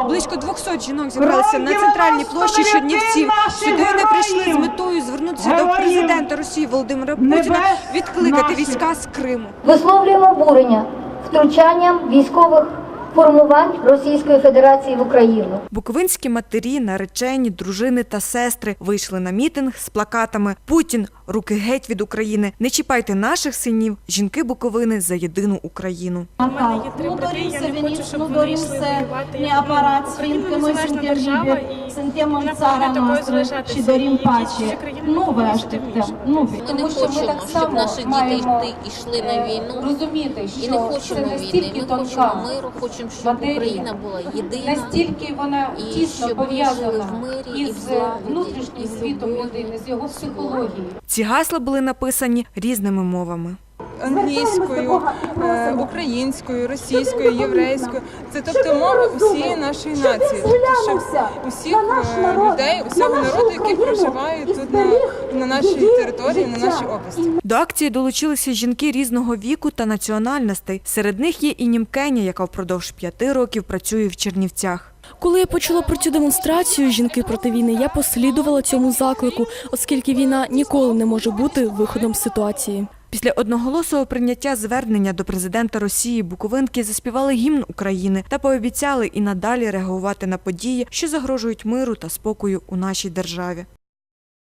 Близько 200 жінок зібралися на центральній площі Чернівців. Сюди вони прийшли з метою звернутися до президента Росії Володимира Путіна відкликати війська з Криму. Висловлюємо обурення втручанням військових формувань Російської Федерації в Україну. Буковинські матері, наречені, дружини та сестри вийшли на мітинг з плакатами Путін, руки геть від України. Не чіпайте наших синів, жінки Буковини за єдину Україну. Натал. Ну, Доріса, Веніс, ну, Дорісе, не апарат, свинками, синтернібір, синтемом цара мастри, чи дорім паче. Ну, типтем, ну. Ми не Тому що ми хочемо, щоб наші діти йшли, на війну. розуміти, що І не хочемо війни. настільки Ми хочемо миру, хочемо, щоб. Україна була єдина. Настільки вона І тісно щоб пов'язана в мирі із внутрішнім світом людини, з його психологією. Ці гасла були написані різними мовами. Англійською, е, українською, російською, єврейською. Це тобто мови усієї нашої нації, тобто усіх е, людей, усього народу, які проживають тут на, на нашій території, на нашій області. До акції долучилися жінки різного віку та національностей. Серед них є і німкеня, яка впродовж п'яти років працює в Чернівцях. Коли я почула про цю демонстрацію жінки проти війни, я послідувала цьому заклику, оскільки війна ніколи не може бути виходом з ситуації. Після одноголосого прийняття звернення до президента Росії Буковинки заспівали гімн України та пообіцяли і надалі реагувати на події, що загрожують миру та спокою у нашій державі.